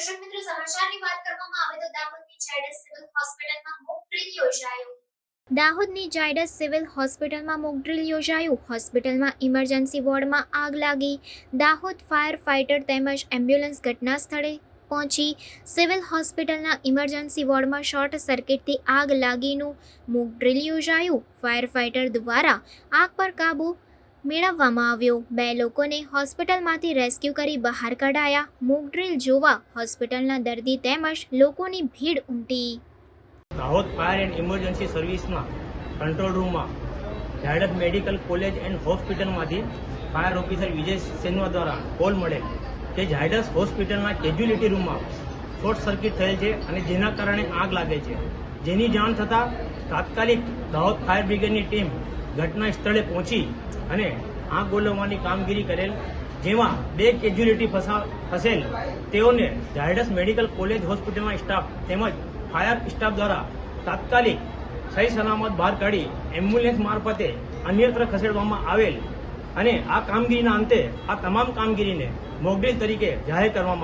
દર્શક મિત્રો, સમાચારની વાત કરવામાં આવે તો દાહોદની જાયડસ સિવિલ હોસ્પિટલમાં મોક ડ્રિલ યોજાયો. દાહોદની જાયડસ સિવિલ હોસ્પિટલમાં મોક ડ્રિલ યોજાયું. હોસ્પિટલમાં ઇમરજન્સી વોર્ડમાં આગ લાગી. દાહોદ ફાયર ફાઇટર તેમજ એમ્બ્યુલન્સ ઘટના સ્થળે પહોંચી. સિવિલ હોસ્પિટલના ઇમરજન્સી વોર્ડમાં શોર્ટ સર્કિટથી આગ લાગીનું મોક ડ્રિલ યોજાયું. ફાયર ફાઇટર દ્વારા આગ પર કાબૂ મેળવવામાં આવ્યો. બે લોકોને હોસ્પિટલમાંથી રેસ્ક્યુ કરી બહાર કઢાયા. મોકડ્રીલ જોવા હોસ્પિટલના દર્દી તેમજ લોકોની ભીડ ઉમટી. દાહોદ ફાયર એન્ડ ઇમરજન્સી સર્વિસના કંટ્રોલ રૂમમાં ઝાયડસ મેડિકલ કોલેજ એન્ડ હોસ્પિટલમાંથી ફાયર ઓફિસર વિજય સેનવા દ્વારા કોલ મળેલ કે ઝાયડસ હોસ્પિટલના કેજ્યુલિટી રૂમમાં શોર્ટ સર્કિટ થયેલ છે અને જેના કારણે આગ લાગે છે. જેની જાણ થતાં તાત્કાલિક દાહોદ ફાયર બ્રિગેડની ટીમ ઘટના સ્થળે પહોંચી અને આંખ ગોલવવાની કામગીરી કરેલ, જેમાં બે કેજ્યુલિટી ફસા, ફસેલ, તેઓને ઝાયડસ મેડિકલ કોલેજ હોસ્પિટલના સ્ટાફ તેમજ ફાયર સ્ટાફ દ્વારા તાત્કાલિક સહી સલામત બહાર કાઢી એમ્બ્યુલન્સ મારફતે અન્યત્ર ખસેડવામાં આવેલ અને આ કામગીરીના અંતે આ તમામ કામગીરીને મોકડ્રીલ તરીકે જાહેર કરવામાં